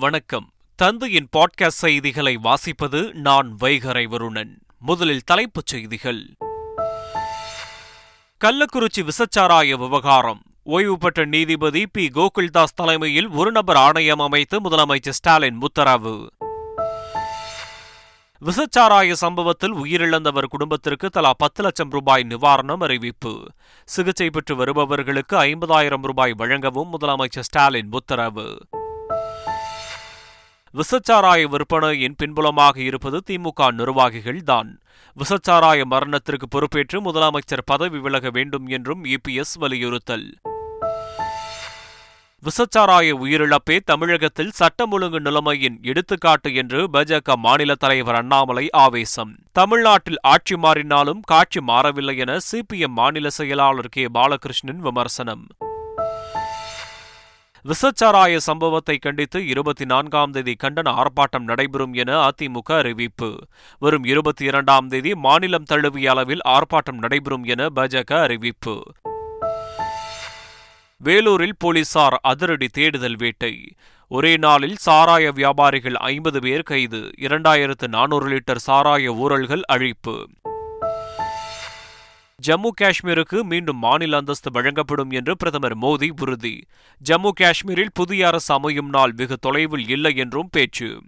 வணக்கம். தந்தையின் பாட்காஸ்ட் செய்திகளை வாசிப்பது நான் வைகரை வருணன் முதலில் தலைப்புச் செய்திகள். கள்ளக்குறிச்சி விசச்சாராய விவகாரம். ஓய்வு பெற்ற நீதிபதி பி. கோகுல்தாஸ் தலைமையில் ஒரு நபர் ஆணையம் அமைத்து முதலமைச்சர் ஸ்டாலின் உத்தரவு. விசச்சாராய சம்பவத்தில் உயிரிழந்தவர் குடும்பத்திற்கு தலா பத்து லட்சம் ரூபாய் நிவாரணம் அறிவிப்பு. சிகிச்சை பெற்று வருபவர்களுக்கு ஐம்பதாயிரம் ரூபாய் வழங்கவும் முதலமைச்சர் ஸ்டாலின் உத்தரவு. விசச்சாராய விற்பனையின் பின்புலமாக இருப்பது திமுக நிர்வாகிகள் தான். விசச்சாராய மரணத்திற்கு பொறுப்பேற்று முதலமைச்சர் பதவி விலக வேண்டும் என்றும் இபிஎஸ் வலியுறுத்தல். விசச்சாராய உயிரிழப்பே தமிழகத்தில் சட்டம் ஒழுங்கு நிலைமையின் எடுத்துக்காட்டு என்று பாஜக மாநில தலைவர் அண்ணாமலை ஆவேசம். தமிழ்நாட்டில் ஆட்சி மாறினாலும் காட்சி மாறவில்லை என சிபிஎம் மாநில செயலாளர் கே. பாலகிருஷ்ணன் விமர்சனம். விசச்சாராய சம்பவத்தை கண்டித்து இருபத்தி நான்காம் தேதி கண்டன ஆர்ப்பாட்டம் நடைபெறும் என அதிமுக அறிவிப்பு. வரும் இருபத்தி இரண்டாம் தேதி மாநிலம் தழுவிய அளவில் ஆர்ப்பாட்டம் நடைபெறும் என பாஜக அறிவிப்பு. வேலூரில் போலீசார் அதிரடி தேடுதல் வேட்டை. ஒரே நாளில் சாராய வியாபாரிகள் ஐம்பது பேர் கைது இரண்டாயிரத்து நானூறு லிட்டர் சாராய ஊழல்கள் அழிப்பு. ஜம்மு காஷ்மீருக்கு மீண்டும் மாநில அந்தஸ்து வழங்கப்படும் என்று பிரதமர் மோடி உறுதி. ஜம்மு காஷ்மீரில் புதிய அரசு அமையும் நாள் வெகு தொலைவில் இல்லை என்றும் பேச்சு.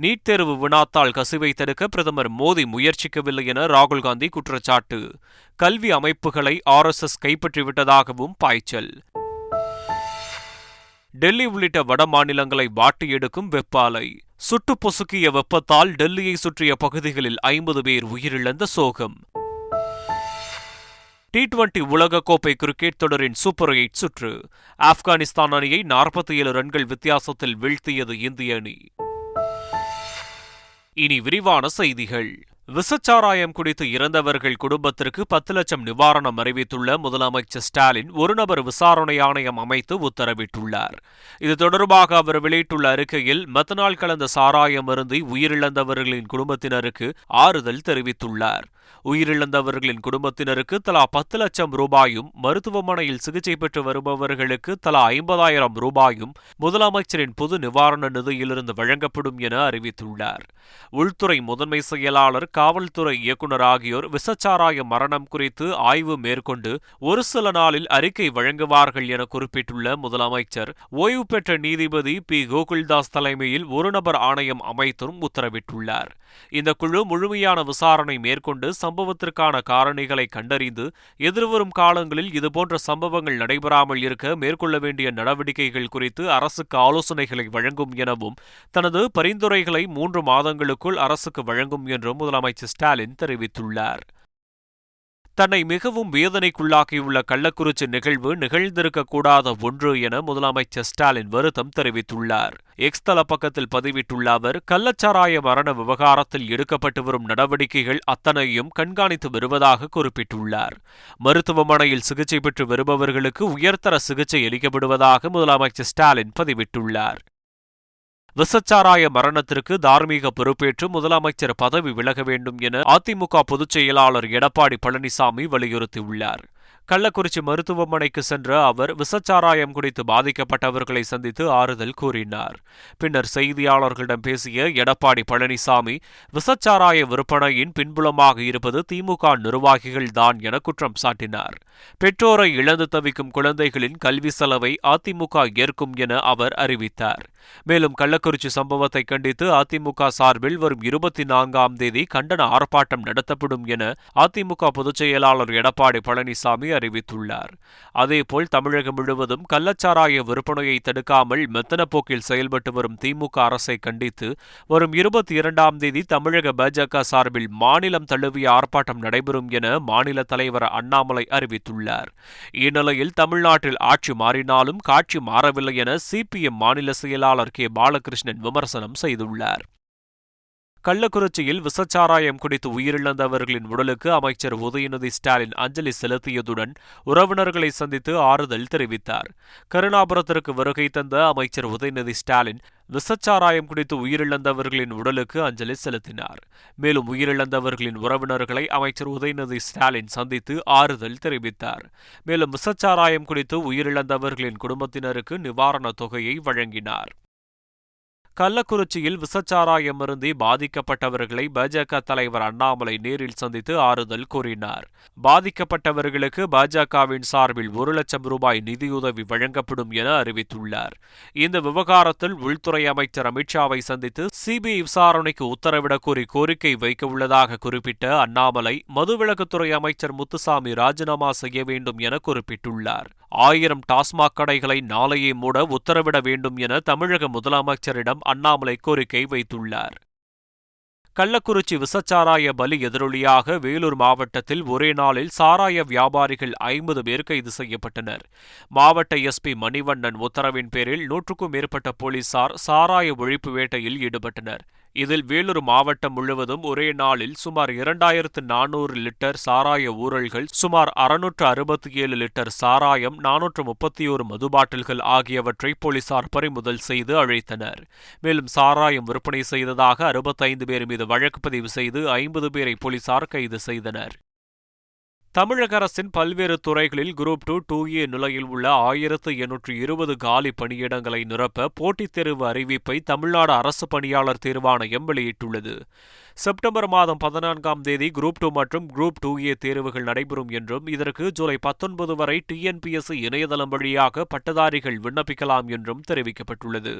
நீட் தேர்வு வினாத்தால் கசிவை தடுக்க பிரதமர் மோடி முயற்சிக்கவில்லை என ராகுல் காந்தி குற்றச்சாட்டு. கல்வி அமைப்புகளை ஆர்எஸ்எஸ் கைப்பற்றிவிட்டதாகவும் பாய்ச்சல். டெல்லி உள்ளிட்ட வட மாநிலங்களை வாட்டி எடுக்கும் வெப்பாலை. சுட்டு பொசுக்கிய வெப்பத்தால் டெல்லியை சுற்றிய பகுதிகளில் ஐம்பது பேர் உயிரிழந்த சோகம். டி டுவெண்டி உலகக்கோப்பை கிரிக்கெட் தொடரின் சூப்பர் எயிட் சுற்று. ஆப்கானிஸ்தான் அணியை நாற்பத்தி ஏழு ரன்கள் வித்தியாசத்தில் வீழ்த்தியது இந்திய அணி. இனி விரிவான செய்திகள். விசச்சாராயம் குடித்து இறந்தவர்கள் குடும்பத்திற்கு பத்து லட்சம் நிவாரணம் அறிவித்துள்ள முதலமைச்சர் ஸ்டாலின் ஒருநபர் விசாரணை ஆணையம் அமைத்து உத்தரவிட்டுள்ளார். இது தொடர்பாக அவர் வெளியிட்டுள்ள அறிக்கையில் மெத்தனால் கலந்த சாராயம் அருந்தி உயிரிழந்தவர்களின் குடும்பத்தினருக்கு ஆறுதல் தெரிவித்துள்ளார். உயிரிழந்தவர்களின் குடும்பத்தினருக்கு தலா பத்து லட்சம் ரூபாயும் மருத்துவமனையில் சிகிச்சை பெற்று வருபவர்களுக்கு தலா ஐம்பதாயிரம் ரூபாயும் முதலமைச்சரின் பொது நிவாரண நிதியிலிருந்து வழங்கப்படும் என அறிவித்துள்ளார். உள்துறை முதன்மை செயலாளர் காவல்துறை இயக்குநர் ஆகியோர் விசச்சாராய மரணம் குறித்து ஆய்வு மேற்கொண்டு ஒரு சில நாளில் அறிக்கை வழங்குவார்கள் என குறிப்பிட்டுள்ள முதலமைச்சர் ஓய்வு பெற்ற நீதிபதி பி. கோகுல்தாஸ் தலைமையில் ஒரு நபர் ஆணையம் அமைத்தும் உத்தரவிட்டுள்ளார். இந்த குழு முழுமையான விசாரணை மேற்கொண்டு சம்பவத்திற்கான காரணிகளை கண்டறிந்து எதிர்வரும் காலங்களில் இதுபோன்ற சம்பவங்கள் நடைபெறாமல் இருக்க மேற்கொள்ள வேண்டிய நடவடிக்கைகள் குறித்து அரசுக்கு ஆலோசனைகளை வழங்கும் எனவும் தனது பரிந்துரைகளை மூன்று மாதங்களுக்குள் அரசுக்கு வழங்கும் என்றும் முதலமைச்சர் ஸ்டாலின் தெரிவித்துள்ளார். தன்னை மிகவும் வேதனைக்குள்ளாக்கியுள்ள கள்ளக்குறிச்சி நிகழ்வு நிகழ்ந்திருக்கக்கூடாத ஒன்று என முதலமைச்சர் ஸ்டாலின் வருத்தம் தெரிவித்துள்ளார். எக்ஸ் தள பக்கத்தில் பதிவிட்டுள்ள அவர் கள்ளச்சாராய மரண விவகாரத்தில் எடுக்கப்பட்டு வரும் நடவடிக்கைகள் அத்தனையும் கண்காணித்து வருவதாக குறிப்பிட்டுள்ளார். மருத்துவமனையில் சிகிச்சை பெற்று வருபவர்களுக்கு உயர்தர சிகிச்சை அளிக்கப்படுவதாக முதலமைச்சர் ஸ்டாலின் பதிவிட்டுள்ளார். விசச்சாராய மரணத்திற்கு தார்மீக பொறுப்பேற்று முதலமைச்சர் பதவி விலக வேண்டும் என அதிமுக பொதுச் செயலாளர் எடப்பாடி பழனிசாமி வலியுறுத்தியுள்ளார். கள்ளக்குறிச்சி மருத்துவமனைக்கு சென்ற அவர் விசச்சாராயம் குறித்து பாதிக்கப்பட்டவர்களை சந்தித்து ஆறுதல் கூறினார். பின்னர் செய்தியாளர்களிடம் பேசிய எடப்பாடி பழனிசாமி விசச்சாராய விற்பனையின் பின்புலமாக இருப்பது திமுக நிர்வாகிகள் தான் என குற்றம் சாட்டினார். பெற்றோரை இழந்து தவிக்கும் குழந்தைகளின் கல்வி செலவை அதிமுக ஏற்கும் என அவர் அறிவித்தார். மேலும் கள்ளக்குறிச்சி சம்பவத்தை கண்டித்து அதிமுக சார்பில் வரும் இருபத்தி நான்காம் தேதி கண்டன ஆர்ப்பாட்டம் நடத்தப்படும் என அதிமுக பொதுச் செயலாளர் எடப்பாடி பழனிசாமி அறிவித்துள்ளார். அதேபோல் தமிழகம் முழுவதும் கள்ளச்சாராய விற்பனையை தடுக்காமல் மெத்தனப்போக்கில் செயல்பட்டு வரும் திமுக அரசை கண்டித்து வரும் இருபத்தி இரண்டாம் தேதி தமிழக பாஜக சார்பில் மாநிலம் தழுவிய ஆர்ப்பாட்டம் நடைபெறும் என மாநில தலைவர் அண்ணாமலை அறிவித்துள்ளார். இந்நிலையில் தமிழ்நாட்டில் ஆட்சி மாறினாலும் காட்சி மாறவில்லை என சிபிஎம் மாநில செயலாளர் கே. பாலகிருஷ்ணன் விமர்சனம் செய்துள்ளார். கள்ளக்குறிச்சியில் விசச்சாராயம் குடித்து உயிரிழந்தவர்களின் உடலுக்கு அமைச்சர் உதயநிதி ஸ்டாலின் அஞ்சலி செலுத்தியதுடன் உறவினர்களை சந்தித்து ஆறுதல் தெரிவித்தார். கருணாபுரத்திற்கு வருகை தந்த அமைச்சர் உதயநிதி ஸ்டாலின் விசச்சாராயம் குடித்து உயிரிழந்தவர்களின் உடலுக்கு அஞ்சலி செலுத்தினார். மேலும் உயிரிழந்தவர்களின் உறவினர்களை அமைச்சர் உதயநிதி ஸ்டாலின் சந்தித்து ஆறுதல் தெரிவித்தார். மேலும் விசச்சாராயம் குடித்து உயிரிழந்தவர்களின் குடும்பத்தினருக்கு நிவாரணத் தொகையை வழங்கினார். கள்ளக்குறிச்சியில் விசச்சாராயம் அருந்தி பாதிக்கப்பட்டவர்களை பாஜக தலைவர் அண்ணாமலை நேரில் சந்தித்து ஆறுதல் கூறினார். பாதிக்கப்பட்டவர்களுக்கு பாஜகவின் சார்பில் ஒரு லட்சம் ரூபாய் நிதியுதவி வழங்கப்படும் என அறிவித்துள்ளார். இந்த விவகாரத்தில் உள்துறை அமைச்சர் அமித்ஷாவை சந்தித்து சிபிஐ விசாரணைக்கு உத்தரவிடக் கோரி கோரிக்கை வைக்க உள்ளதாக குறிப்பிட்ட அண்ணாமலை மதுவிலக்குத்துறை அமைச்சர் முத்துசாமி ராஜினாமா செய்ய வேண்டும் என குறிப்பிட்டுள்ளார். ஆயிரம் டாஸ்மாக் கடைகளை நாளையே மூட உத்தரவிட வேண்டும் என தமிழக முதலமைச்சரிடம் அண்ணாமலை கோரிக்கை வைத்துள்ளார். கள்ளக்குறிச்சி விசச்சாராய பலி எதிரொலியாக வேலூர் மாவட்டத்தில் ஒரே நாளில் சாராய வியாபாரிகள் ஐம்பது பேர் கைது செய்யப்பட்டனர். மாவட்ட எஸ்பி மணிவண்ணன் உத்தரவின் பேரில் நூற்றுக்கும் மேற்பட்ட போலீசார் சாராய ஒழிப்பு வேட்டையில் ஈடுபட்டனர். இதில் வேலூர் மாவட்டம் முழுவதும் ஒரே நாளில் சுமார் இரண்டாயிரத்து நானூறு லிட்டர் சாராய ஊழல்கள் சுமார் அறுநூற்று அறுபத்தி ஏழு லிட்டர் சாராயம் நானூற்று முப்பத்தி ஒரு மது பாட்டில்கள் ஆகியவற்றை போலீசார் பறிமுதல் செய்து அழைத்தனர். மேலும் சாராயம் விற்பனை செய்ததாக அறுபத்தைந்து பேர் மீது வழக்கு பதிவு செய்து ஐம்பது பேரை போலீசார் கைது செய்தனர். தமிழக அரசின் பல்வேறு துறைகளில் குரூப் டூ டூ ஏ நிலையில் உள்ள ஆயிரத்து எண்ணூற்று இருபது காலி பணியிடங்களை நிரப்ப போட்டித் தேர்வு அறிவிப்பை தமிழ்நாடு அரசு பணியாளர் தேர்வாணையம் வெளியிட்டுள்ளது. செப்டம்பர் மாதம் பதினான்காம் தேதி குரூப் டூ மற்றும் குரூப் டூ ஏ தேர்வுகள் நடைபெறும் என்றும் இதற்கு ஜூலை பத்தொன்பது வரை டிஎன்பிஎஸ்சி இணையதளம் வழியாக பட்டதாரிகள் விண்ணப்பிக்கலாம் என்றும் தெரிவிக்கப்பட்டுள்ளது.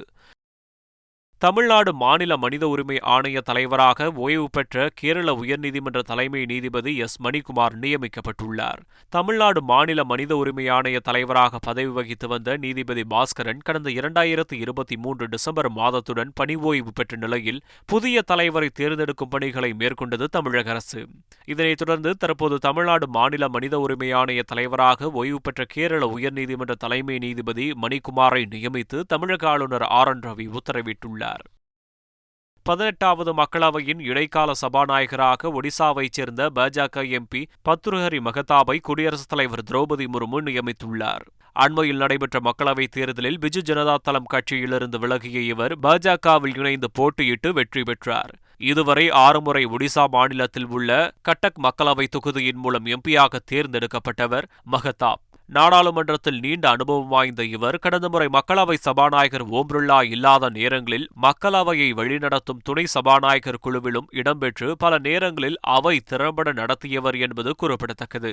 தமிழ்நாடு மாநில மனித உரிமை ஆணைய தலைவராக ஓய்வு பெற்ற கேரள உயர்நீதிமன்ற தலைமை நீதிபதி எஸ். மணிக்குமார் நியமிக்கப்பட்டுள்ளார். தமிழ்நாடு மாநில மனித உரிமை ஆணைய தலைவராக பதவி வகித்து வந்த நீதிபதி பாஸ்கரன் கடந்த இரண்டாயிரத்து இருபத்தி மூன்று டிசம்பர் மாதத்துடன் பணி ஓய்வு பெற்ற நிலையில் புதிய தலைவரை தேர்ந்தெடுக்கும் பணிகளை மேற்கொண்டது தமிழக அரசு. இதனைத் தொடர்ந்து தற்போது தமிழ்நாடு மாநில மனித உரிமை ஆணைய தலைவராக ஓய்வு பெற்ற கேரள உயர்நீதிமன்ற தலைமை நீதிபதி மணிக்குமாரை நியமித்து தமிழக ஆளுநர் ஆர். என். ரவி உத்தரவிட்டுள்ளார். பதினெட்டாவது மக்களவையின் இடைக்கால சபாநாயகராக ஒடிசாவைச் சேர்ந்த பாஜக எம்பி பத்ருஹரி மகதாபை குடியரசுத் தலைவர் திரௌபதி முர்மு நியமித்துள்ளார். அண்மையில் நடைபெற்ற மக்களவைத் தேர்தலில் பிஜு ஜனதா தளம் கட்சியிலிருந்து விலகிய இவர் பாஜகவில் இணைந்து போட்டியிட்டு வெற்றி பெற்றார். இதுவரை ஆறு முறை ஒடிசா மாநிலத்தில் உள்ள கட்டக் மக்களவை தொகுதியின் மூலம் எம்பியாக தேர்ந்தெடுக்கப்பட்டவர் மகதாப். நாடாளுமன்றத்தில் நீண்ட அனுபவம் வாய்ந்த இவர் கடந்த முறை மக்களவை சபாநாயகர் ஓம் பிர்லா இல்லாத நேரங்களில் மக்களவையை வழிநடத்தும் துணை சபாநாயகர் குழுவிலும் இடம்பெற்று பல நேரங்களில் அவை திறம்பட நடத்தியவர் என்பது குறிப்பிடத்தக்கது.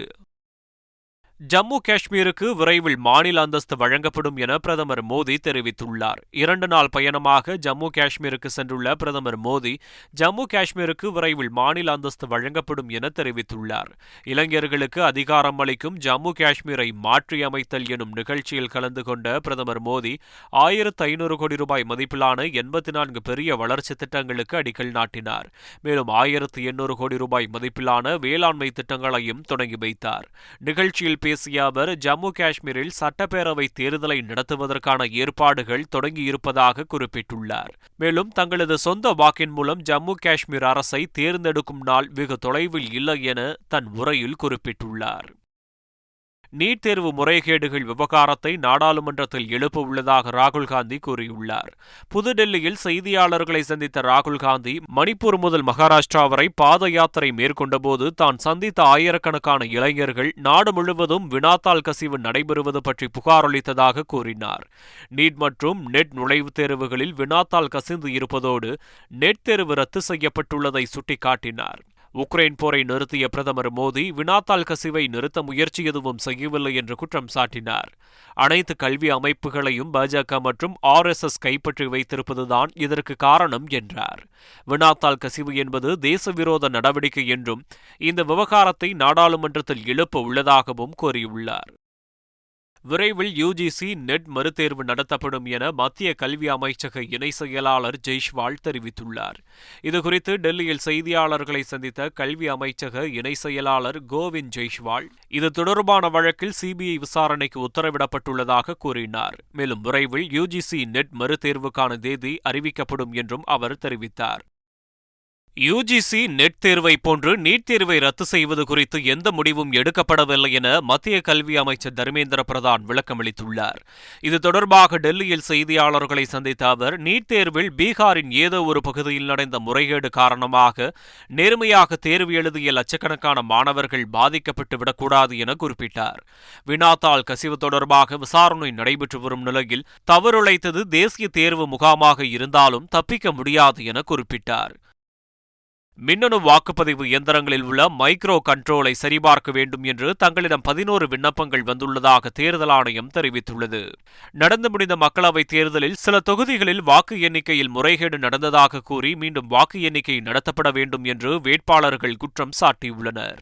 ஜம்மு காஷ்மீருக்கு விரைவில் மாநில அந்தஸ்து வழங்கப்படும் என பிரதமர் மோடி தெரிவித்துள்ளார். இரண்டு நாள் பயணமாக ஜம்மு காஷ்மீருக்கு சென்றுள்ள பிரதமர் மோடி ஜம்மு காஷ்மீருக்கு விரைவில் மாநில அந்தஸ்து வழங்கப்படும் என தெரிவித்துள்ளார். இளைஞர்களுக்கு அதிகாரம் அளிக்கும் ஜம்மு காஷ்மீரை மாற்றியமைத்தல் எனும் நிகழ்ச்சியில் கலந்து கொண்ட பிரதமர் மோடி ஆயிரத்து ஐநூறு கோடி ரூபாய் மதிப்பிலான எண்பத்தி நான்கு பெரிய வளர்ச்சி திட்டங்களுக்கு அடிக்கல் நாட்டினார். மேலும் ஆயிரத்து எண்ணூறு கோடி ரூபாய் மதிப்பிலான வேளாண்மை திட்டங்களையும் தொடங்கி வைத்தார். நிகழ்ச்சியில் பேசிய அவர் ஜம்மு காஷ்மீரில் சட்டப்பேரவை தேர்தலை நடத்துவதற்கான ஏற்பாடுகள் தொடங்கியிருப்பதாக குறிப்பிட்டுள்ளார். மேலும் தங்களது சொந்த வாக்கின் மூலம் ஜம்மு காஷ்மீர் அரசை தேர்ந்தெடுக்கும் நாள் வெகு தொலைவில் இல்லை என தன் உரையில் குறிப்பிட்டுள்ளார். நீட் தேர்வு முறைகேடுகள் விவகாரத்தை நாடாளுமன்றத்தில் எழுப்ப உள்ளதாக ராகுல் காந்தி கூறியுள்ளார். புதுடெல்லியில் செய்தியாளர்களை சந்தித்த ராகுல் காந்தி மணிப்பூர் முதல் மகாராஷ்டிரா வரை பாத யாத்திரை மேற்கொண்டபோது தான் சந்தித்த ஆயிரக்கணக்கான இளைஞர்கள் நாடு முழுவதும் வினாத்தாள் கசிவு நடைபெறுவது பற்றி புகாரளித்ததாக கூறினார். நீட் மற்றும் நெட் நுழைவுத் தேர்வுகளில் வினாத்தாள் கசிந்து இருப்பதோடு நெட் தேர்வு ரத்து செய்யப்பட்டுள்ளதை சுட்டிக்காட்டினார். உக்ரைன் போரை நிறுத்திய பிரதமர் மோடி வினாத்தாள் கசிவை நிறுத்த முயற்சி எதுவும் செய்யவில்லை என்று குற்றம் சாட்டினார். அனைத்து கல்வி அமைப்புகளையும் பாஜக மற்றும் ஆர் எஸ் எஸ் கைப்பற்றி வைத்திருப்பதுதான் இதற்கு காரணம் என்றார். வினாத்தாள் கசிவு என்பது தேசவிரோத நடவடிக்கை என்றும் இந்த விவகாரத்தை நாடாளுமன்றத்தில் எழுப்ப உள்ளதாகவும் கூறியுள்ளார். விரைவில் யுஜிசி நெட் மறுதேர்வு நடத்தப்படும் என மத்திய கல்வி அமைச்சக இணை செயலாளர் ஜெய்ஷ்வால் தெரிவித்துள்ளார். இதுகுறித்து டெல்லியில் செய்தியாளர்களை சந்தித்த கல்வி அமைச்சக இணை செயலாளர் கோவிந்த் ஜெய்ஷ்வால் இது தொடர்பான வழக்கில் சிபிஐ விசாரணைக்கு உத்தரவிடப்பட்டுள்ளதாக கூறினார். மேலும் விரைவில் யுஜிசி நெட் மறுதேர்வுக்கான தேதி அறிவிக்கப்படும் என்றும் அவர் தெரிவித்தார். யுஜிசி நெட் தேர்வை போன்று நீட் தேர்வை ரத்து செய்வது குறித்து எந்த முடிவும் எடுக்கப்படவில்லை என மத்திய கல்வி அமைச்சர் தர்மேந்திர பிரதான் விளக்கமளித்துள்ளார். இது தொடர்பாக டெல்லியில் செய்தியாளர்களை சந்தித்த அவர் நீட் தேர்வில் பீகாரின் ஏதோ ஒரு பகுதியில் நடந்த முறைகேடு காரணமாக நேர்மையாக தேர்வு எழுதிய லட்சக்கணக்கான மாணவர்கள் பாதிக்கப்பட்டு விடக்கூடாது என குறிப்பிட்டார். வினாத்தாள் கசிவு தொடர்பாக விசாரணை நடைபெற்று வரும் நிலையில் தவறுழைத்தது தேசிய தேர்வு முகாமாக இருந்தாலும் தப்பிக்க முடியாது என குறிப்பிட்டார். மின்னணு வாக்குப்பதிவு இயந்திரங்களில் உள்ள மைக்ரோ கண்ட்ரோலை சரிபார்க்க வேண்டும் என்று தங்களிடம் பதினோரு விண்ணப்பங்கள் வந்துள்ளதாக தேர்தல் ஆணையம் தெரிவித்துள்ளது. நடந்து முடிந்த மக்களவைத் தேர்தலில் சில தொகுதிகளில் வாக்கு எண்ணிக்கையில் முறைகேடு நடந்ததாக கூறி மீண்டும் வாக்கு எண்ணிக்கை நடத்தப்பட வேண்டும் என்று வேட்பாளர்கள் குற்றம் சாட்டியுள்ளனர்.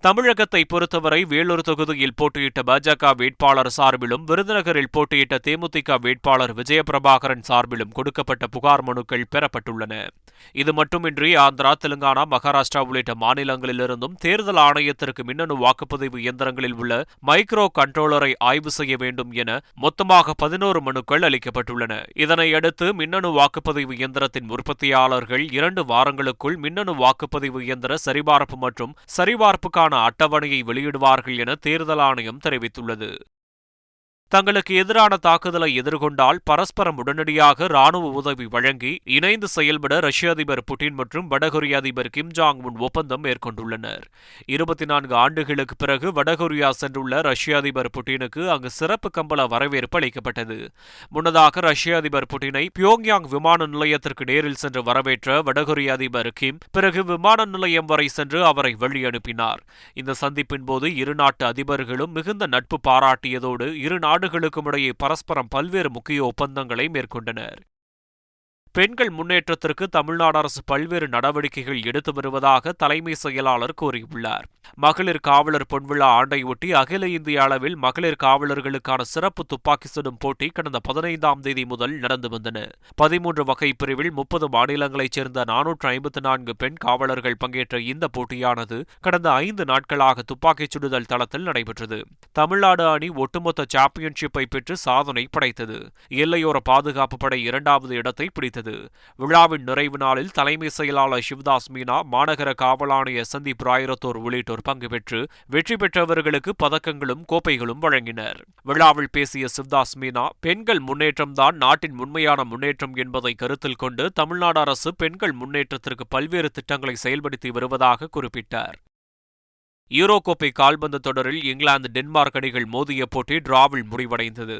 தமிழகத்தை பொறுத்தவரை வேலூர் தொகுதியில் போட்டியிட்ட பாஜக வேட்பாளர் சார்பிலும் விருதுநகரில் போட்டியிட்ட தேமுதிக வேட்பாளர் விஜயபிரபாகரன் சார்பிலும் கொடுக்கப்பட்ட புகார் மனுக்கள் பெறப்பட்டுள்ளன. இது மட்டுமின்றி ஆந்திரா தெலுங்கானா மகாராஷ்டிரா உள்ளிட்ட மாநிலங்களிலிருந்தும் தேர்தல் ஆணையத்திற்கு மின்னணு வாக்குப்பதிவு இயந்திரங்களில் உள்ள மைக்ரோ கண்ட்ரோலரை ஆய்வு செய்ய வேண்டும் என மொத்தமாக பதினோரு மனுக்கள் அளிக்கப்பட்டுள்ளன. இதனையடுத்து மின்னணு வாக்குப்பதிவு இயந்திரத்தின் உற்பத்தியாளர்கள் இரண்டு வாரங்களுக்குள் மின்னணு வாக்குப்பதிவு இயந்திர சரிபார்ப்பு மற்றும் சரிபார்ப்புக்கான அட்டவணையை வெளியிடுவார்கள் என தேர்தல் ஆணையம் தெரிவித்துள்ளது. தங்களுக்கு எதிரான தாக்குதலை எதிர்கொண்டால் பரஸ்பரம் உடனடியாக ராணுவ உதவி வழங்கி இணைந்து செயல்பட ரஷ்ய அதிபர் புட்டின் மற்றும் வடகொரிய அதிபர் கிம் ஜாங் உன் ஒப்பந்தம் மேற்கொண்டுள்ளனர். இருபத்தி நான்கு ஆண்டுகளுக்கு பிறகு வடகொரியா சென்றுள்ள ரஷ்ய அதிபர் புட்டினுக்கு அங்கு சிறப்பு கம்பள வரவேற்பு அளிக்கப்பட்டது. முன்னதாக ரஷ்ய அதிபர் புட்டினை பியோங்யாங் விமான நிலையத்திற்கு நேரில் சென்று வரவேற்ற வடகொரிய அதிபர் கிம் பிறகு விமான நிலையம் வரை சென்று அவரை வழியனுப்பினார். இந்த சந்திப்பின் போது இரு நாட்டு அதிபர்களும் மிகுந்த நட்பு பாராட்டியதோடு இரு நாடுகளுக்கும் இடையே பரஸ்பரம் பல்வேறு முக்கிய ஒப்பந்தங்களை மேற்கொண்டனர். பெண்கள் முன்னேற்றத்திற்கு தமிழ்நாடு அரசு பல்வேறு நடவடிக்கைகள் எடுத்து வருவதாக தலைமை செயலாளர் கூறியுள்ளார். மகளிர் காவலர் பொன்விழா ஆண்டையொட்டி அகில இந்திய அளவில் மகளிர் காவலர்களுக்கான சிறப்பு துப்பாக்கி சுடும் போட்டி கடந்த பதினைந்தாம் தேதி முதல் நடந்து வந்தன. பதிமூன்று வகை பிரிவில் முப்பது மாநிலங்களைச் சேர்ந்த நானூற்று ஐம்பத்தி நான்கு பெண் காவலர்கள் பங்கேற்ற இந்த போட்டியானது கடந்த ஐந்து நாட்களாக துப்பாக்கிச் சுடுதல் தளத்தில் நடைபெற்றது. தமிழ்நாடு அணி ஒட்டுமொத்த சாம்பியன்ஷிப்பை பெற்று சாதனை படைத்தது. எல்லையோர பாதுகாப்பு படை இரண்டாவது இடத்தை பிடித்தது. விழாவின் நிறைவு நாளில் தலைமை செயலாளர் சிவதாஸ் மீனா மாநகர காவலாணையர் சந்தீப் ராயரத்தோர் உள்ளிட்டோர் பங்கு பெற்று வெற்றி பெற்றவர்களுக்கு பதக்கங்களும் கோப்பைகளும் வழங்கினர். விழாவில் பேசிய சிவதாஸ் மீனா பெண்கள் முன்னேற்றம்தான் நாட்டின் உண்மையான முன்னேற்றம் என்பதை கருத்தில் கொண்டு தமிழ்நாடு அரசு பெண்கள் முன்னேற்றத்திற்கு பல்வேறு திட்டங்களை செயல்படுத்தி வருவதாக குறிப்பிட்டார். யூரோ கோப்பை கால்பந்து தொடரில் இங்கிலாந்து டென்மார்க் அணிகள் மோதிய போட்டி டிராவில் முடிவடைந்தது.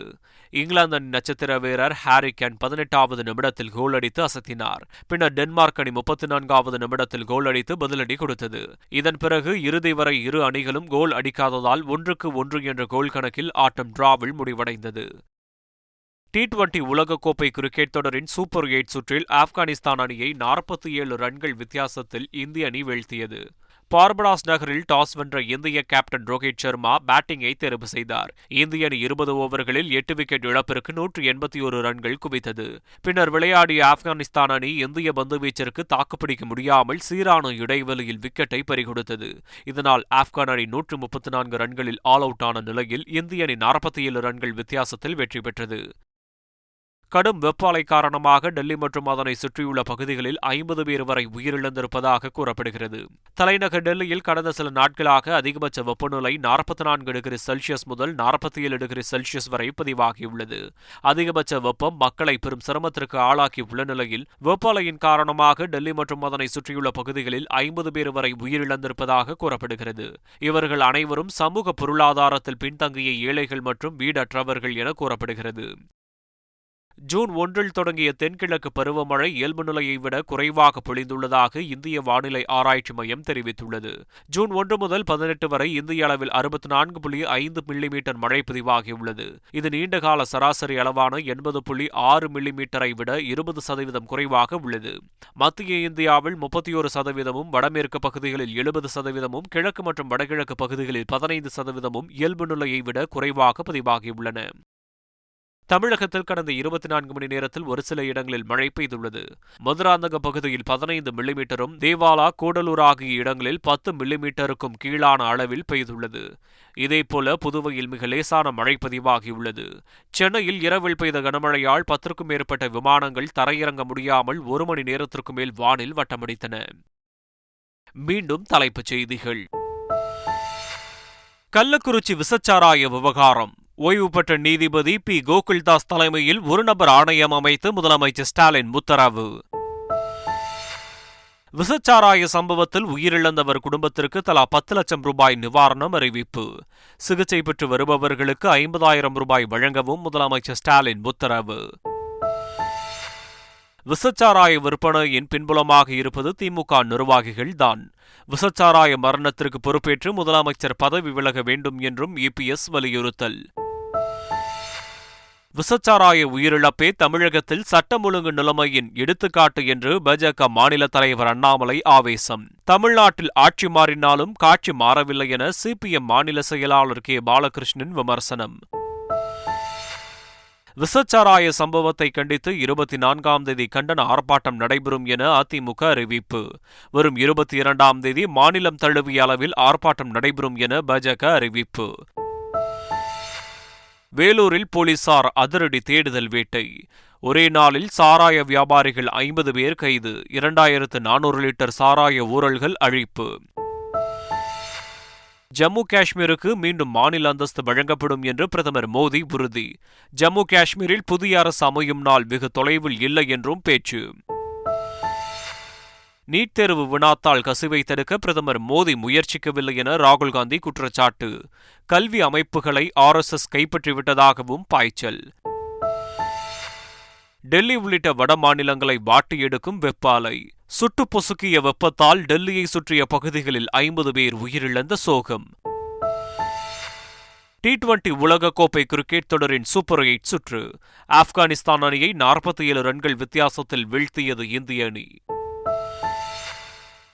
இங்கிலாந்து அணி நட்சத்திர வீரர் ஹாரி கேன் பதினெட்டாவது நிமிடத்தில் கோல் அடித்து அசத்தினார். பின்னர் டென்மார்க் அணி முப்பத்தி நான்காவது நிமிடத்தில் கோல் அடித்து பதிலடி கொடுத்தது. இதன் பிறகு இறுதி வரை இரு அணிகளும் கோல் அடிக்காததால் ஒன்றுக்கு ஒன்று என்ற கோல் கணக்கில் ஆட்டம் டிராவில் முடிவடைந்தது. டி டுவெண்டி உலகக்கோப்பை கிரிக்கெட் தொடரின் சூப்பர் எயிட் சுற்றில் ஆப்கானிஸ்தான் அணியை நாற்பத்தி ஏழு ரன்கள் வித்தியாசத்தில் இந்திய அணி வீழ்த்தியது. பார்படாஸ் நகரில் டாஸ் வென்ற இந்திய கேப்டன் ரோஹித் சர்மா பேட்டிங்கை தேர்வு செய்தார். இந்திய அணி இருபது ஓவர்களில் எட்டு விக்கெட் இழப்பிற்கு நூற்று எண்பத்தி ஒரு ரன்கள் குவித்தது. பின்னர் விளையாடிய ஆப்கானிஸ்தான் அணி இந்திய பந்துவீச்சிற்கு தாக்குப்பிடிக்க முடியாமல் சீரான இடைவெளியில் விக்கெட்டை பறிகொடுத்தது. இதனால் ஆப்கான் அணி நூற்று முப்பத்தி நான்கு ரன்களில் ஆல் அவுட் ஆன நிலையில் இந்திய அணி நாற்பத்தி ஏழு ரன்கள் வித்தியாசத்தில் வெற்றி பெற்றது. கடும் வெப்பாலை காரணமாக டெல்லி மற்றும் அதனை சுற்றியுள்ள பகுதிகளில் ஐம்பது பேர் வரை உயிரிழந்திருப்பதாக கூறப்படுகிறது. தலைநகர் டெல்லியில் கடந்த சில நாட்களாக அதிகபட்ச வெப்பநிலை நாற்பத்தி நான்கு டிகிரி செல்சியஸ் முதல் நாற்பத்தி ஏழு டிகிரி செல்சியஸ் வரை பதிவாகியுள்ளது. அதிகபட்ச வெப்பம் மக்களை பெரும் சிரமத்திற்கு ஆளாக்கியுள்ள நிலையில் வெப்பாலையின் காரணமாக டெல்லி மற்றும் அதனை சுற்றியுள்ள பகுதிகளில் ஐம்பது பேர் வரை உயிரிழந்திருப்பதாக கூறப்படுகிறது. இவர்கள் அனைவரும் சமூக பொருளாதாரத்தில் பின்தங்கிய ஏழைகள் மற்றும் வீடற்றவர்கள் என கூறப்படுகிறது. ஜூன் ஒன்றில் தொடங்கிய தென்கிழக்கு பருவமழை இயல்பு நிலையை விட குறைவாக பொழிந்துள்ளதாக இந்திய வானிலை ஆராய்ச்சி மையம் தெரிவித்துள்ளது. ஜூன் ஒன்று முதல் பதினெட்டு வரை இந்திய அளவில் அறுபத்தி நான்கு புள்ளி ஐந்து மில்லிமீட்டர் மழை பதிவாகியுள்ளது. இது நீண்டகால சராசரி அளவான எண்பது புள்ளி ஆறு மில்லிமீட்டரை விட இருபது சதவீதம் குறைவாக உள்ளது. மத்திய இந்தியாவில் முப்பத்தி ஒரு சதவீதமும் வடமேற்கு பகுதிகளில் எழுபது சதவீதமும் கிழக்கு மற்றும் வடகிழக்கு பகுதிகளில் பதினைந்து சதவீதமும் இயல்பு நிலையை விட குறைவாக பதிவாகியுள்ளன. தமிழகத்தில் கடந்த இருபத்தி நான்கு மணி நேரத்தில் ஒரு சில இடங்களில் மழை பெய்துள்ளது. மதுராந்தக பகுதியில் பதினைந்து மில்லிமீட்டரும் தேவாலா கூடலூர் ஆகிய இடங்களில் பத்து மில்லிமீட்டருக்கும் கீழான அளவில் பெய்துள்ளது. இதேபோல புதுவையில் மிக லேசான மழை பதிவாகியுள்ளது. சென்னையில் இரவில் பெய்த கனமழையால் பத்திற்கும் மேற்பட்ட விமானங்கள் தரையிறங்க முடியாமல் ஒரு மணி நேரத்திற்கு மேல் வானில் வட்டமடித்தன. மீண்டும் தலைப்புச் செய்திகள். கள்ளக்குறிச்சி விசச்சாராய விவகாரம். ஓய்வு பெற்ற நீதிபதி பி. கோகுல்தாஸ் தலைமையில் ஒரு நபர் ஆணையம் அமைத்து முதலமைச்சர் ஸ்டாலின் உத்தரவு விசச்சாராய சம்பவத்தில் உயிரிழந்தவர் குடும்பத்திற்கு தலா பத்து லட்சம் ரூபாய் நிவாரணம் அறிவிப்பு. சிகிச்சை பெற்று வருபவர்களுக்கு ஐம்பதாயிரம் ரூபாய் வழங்கவும் முதலமைச்சர் ஸ்டாலின் உத்தரவு விசச்சாராய விற்பனையின் பின்புலமாக இருப்பது திமுக நிர்வாகிகள் தான். விசச்சாராய மரணத்திற்கு பொறுப்பேற்று முதலமைச்சர் பதவி விலக வேண்டும் என்றும் இபிஎஸ் வலியுறுத்தல். விசச்சாராய உயிரிழப்பே தமிழகத்தில் சட்டம் ஒழுங்கு நிலைமையின் எடுத்துக்காட்டு என்று பாஜக மாநில தலைவர் அண்ணாமலை ஆவேசம். தமிழ்நாட்டில் ஆட்சி மாறினாலும் காட்சி மாறவில்லை என சிபிஎம் மாநில செயலாளர் கே. பாலகிருஷ்ணன் விமர்சனம். விசச்சாராய சம்பவத்தை கண்டித்து இருபத்தி நான்காம் தேதி கண்டன ஆர்ப்பாட்டம் நடைபெறும் என அதிமுக அறிவிப்பு. வரும் இருபத்தி இரண்டாம் தேதி மாநிலம் தழுவிய அளவில் ஆர்ப்பாட்டம் நடைபெறும் என பாஜக அறிவிப்பு. வேலூரில் போலீசார் அதிரடி தேடுதல் வேட்டை. ஒரே நாளில் சாராய வியாபாரிகள் ஐம்பது பேர் கைது. இரண்டாயிரத்து நானூறு லிட்டர் சாராய ஊழல்கள் அழிப்பு. ஜம்மு காஷ்மீருக்கு மீண்டும் மாநில அந்தஸ்து வழங்கப்படும் என்று பிரதமர் மோடி உறுதி. ஜம்மு காஷ்மீரில் புதிய அரசு அமையும் நாள் வெகு தொலைவில் இல்லை என்றும் பேச்சு. நீட் தேர்வு வினாத்தால் கசிவை தடுக்க பிரதமர் மோடி முயற்சிக்கவில்லை என ராகுல்காந்தி குற்றச்சாட்டு. கல்வி அமைப்புகளை ஆர்எஸ்எஸ் கைப்பற்றிவிட்டதாகவும் பாய்ச்சல். டெல்லி உள்ளிட்ட வட மாநிலங்களை வாட்டி எடுக்கும் வெப்பாலை. சுட்டு பொசுக்கிய வெப்பத்தால் டெல்லியை சுற்றிய பகுதிகளில் ஐம்பது பேர் உயிரிழந்த சோகம். டி டுவெண்டி உலகக்கோப்பை கிரிக்கெட் தொடரின் சூப்பர் எயிட் சுற்று. ஆப்கானிஸ்தான் அணியை நாற்பத்தி ஏழு ரன்கள் வித்தியாசத்தில் வீழ்த்தியது இந்திய அணி.